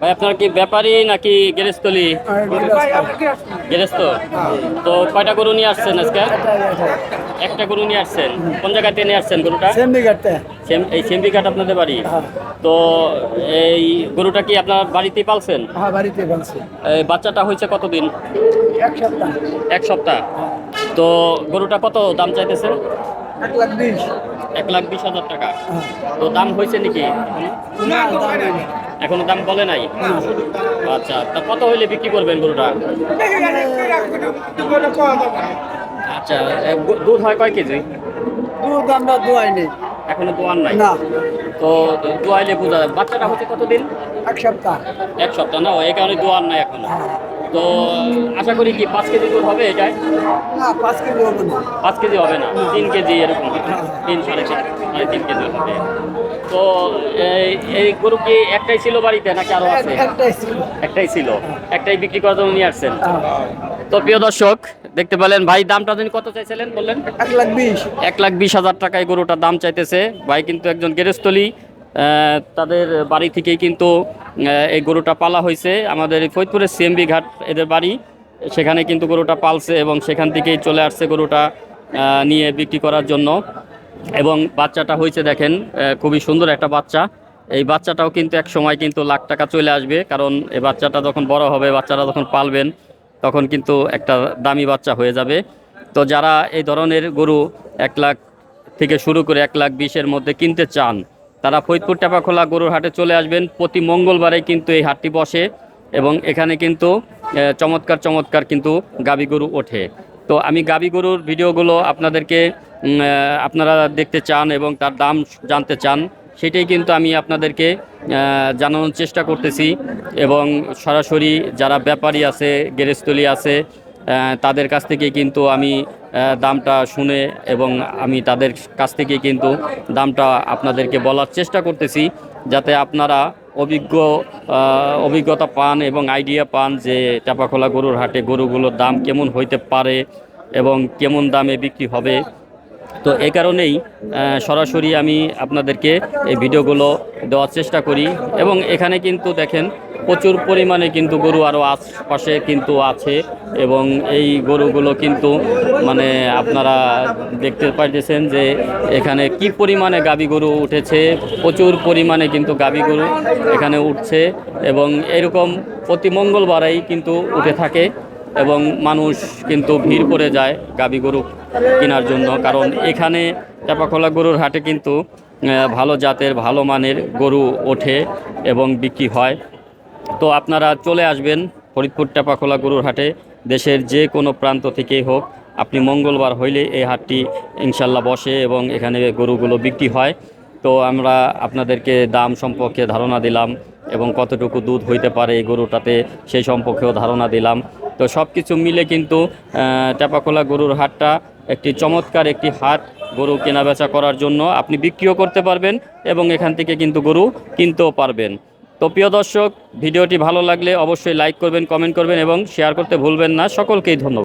ভাই আপনার কি ব্যাপারী নাকি গেরেস্তলি গেরেস্ত তো কয়টা গরু নিয়ে আসছেন আজকে? একটা গরু নিয়ে আসছেন। কোন জায়গাতে নিয়ে আসছেন গরুটা? এই সেমবি ঘাট আপনাদের বাড়ি? হ্যাঁ। তো এই গরুটা কি আপনার বাড়িতেই পালছেন? হ্যাঁ বাচ্চাটা হয়েছে কতদিন? এক সপ্তাহ। এক সপ্তাহ। তো গরুটা কত দাম চাইতেছেন? এক লাখ বিশ। এক লাখ বিশ হাজার টাকা। হ্যাঁ। তো দাম হয়েছে নাকি এখনও? দাম বলে নাই? আচ্ছা তা কত হইলে বিক্রি করবেন গরুটা? আচ্ছা দুধ হয় কয় কেজি? দুধ আমরা দোয়াই নেই এখনও দোয়ান নাই? না। তো দোয়াইলে বোঝা বাচ্চাটা হচ্ছে কতদিন? এক সপ্তাহ। এক সপ্তাহ না এই কারণে দোয়ান নাই এখনও। তো আশা করি কি পাঁচ কেজি দুধ হবে এটাই? না পাঁচ কেজি হবে না। পাঁচ কেজি হবে না? তিন কেজি এরকম তিন সাড়ে তিন সাড়ে তিন কেজি হবে। তো এই গরু কি একটাই ছিল বাড়িতে নাকি আরও আছে? একটাই ছিল। একটাই ছিল। একটাই বিক্রি করার জন্য নিয়ে আসছেন। হ্যাঁ। তো প্রিয় দর্শক দেখতে পেলেন ভাই দামটা দিন কত চাইছিলেন বললেন? এক লাখ বিশ। এক লাখ বিশ হাজার টাকায় গরুটার দাম চাইতেছে। ভাই কিন্তু একজন গেরস্থলী। তাদের বাড়ি থেকেই কিন্তু এই গরুটা পালা হয়েছে। আমাদের এই ফরিদপুরের সিএমবি ঘাট এদের বাড়ি, সেখানে কিন্তু গরুটা পালছে এবং সেখান থেকেই চলে আসছে গরুটা নিয়ে বিক্রি করার জন্য। এবং বাচ্চাটা হয়েছে দেখেন খুবই সুন্দর একটা বাচ্চা। এই বাচ্চাটাও কিন্তু এক সময় কিন্তু লাখ টাকা চলে আসবে, কারণ এই বাচ্চাটা যখন বড় হবে, বাচ্চারা যখন পালবেন, তখন কিন্তু একটা দামি বাচ্চা হয়ে যাবে। তো যারা এই ধরনের গরু এক লাখ থেকে শুরু করে এক লাখ বিশের মধ্যে কিনতে চান তারা ফরিদপুর টেপাখোলা গরুর হাটে চলে আসবেন। প্রতি মঙ্গলবারে কিন্তু এই হাটটি বসে এবং এখানে কিন্তু চমৎকার চমৎকার কিন্তু গাবি গরু ওঠে। তো আমি গাবি গরুর ভিডিওগুলো আপনাদেরকে আপনারা দেখতে চান এবং তার দাম জানতে চান, সেটাই কিন্তু আমি আপনাদেরকে জানানোর চেষ্টা করতেছি এবং সরাসরি যারা ব্যাপারী আছে গেরেস্তলি আছে তাদের কাছ থেকে কিন্তু আমি দামটা শুনে এবং আমি তাদের কাছ থেকে কিন্তু দামটা আপনাদেরকে বলার চেষ্টা করতেছি যাতে আপনারা অভিজ্ঞ অভিজ্ঞতা পান এবং আইডিয়া পান যে চাপাখোলা গরুর হাটে গরুগুলোর দাম কেমন হইতে পারে এবং কেমন দামে বিক্রি হবে। তো এই কারণেই সরাসরি আমি আপনাদেরকে এই ভিডিওগুলো দেওয়ার চেষ্টা করি এবং এখানে কিন্তু দেখেন প্রচুর পরিমাণে কিন্তু গরু আরও আশপাশে কিন্তু আছে এবং এই গরুগুলো কিন্তু মানে আপনারা দেখতে পাইতেছেন যে এখানে কি পরিমাণে গাবি গরু উঠেছে, প্রচুর পরিমাণে কিন্তু গাবি গরু এখানে উঠছে এবং এরকম প্রতি মঙ্গলবারেই কিন্তু উঠে থাকে এবং মানুষ কিন্তু ভিড় করে যায় গাবি গরু কেনার জন্য। কারণ এখানে চাপাখোলা গরুর হাটে কিন্তু ভালো জাতের, ভালো মানের গরু ওঠে এবং বিক্রি হয়। তো আপনারা চলে আসবেন ফরিদপুর টাপাখোলা গরুর হাটে। দেশের যে কোনো প্রান্ত থেকেই হোক, আপনি মঙ্গলবার হইলে এই হাটটি ইনশাল্লাহ বসে এবং এখানে গরুগুলো বিক্রি হয়। তো আমরা আপনাদেরকে দাম সম্পর্কে ধারণা দিলাম এবং কতটুকু দুধ হইতে পারে এই গরুটাতে সেই সম্পর্কেও ধারণা দিলাম। তো সব কিছু মিলে কিন্তু টাপাখোলা গরুর হাটটা একটি চমৎকার একটি হাট গরু কেনাবেচা করার জন্য আপনি বিক্রিও করতে পারবেন এবং এখান থেকে কিন্তু গরু কিনতেও পারবেন। তো প্রিয় দর্শক, ভিডিওটি ভালো লাগলে অবশ্যই লাইক করবেন কমেন্ট করবেন এবং শেয়ার করতে ভুলবেন না। সকলকেই ধন্যবাদ।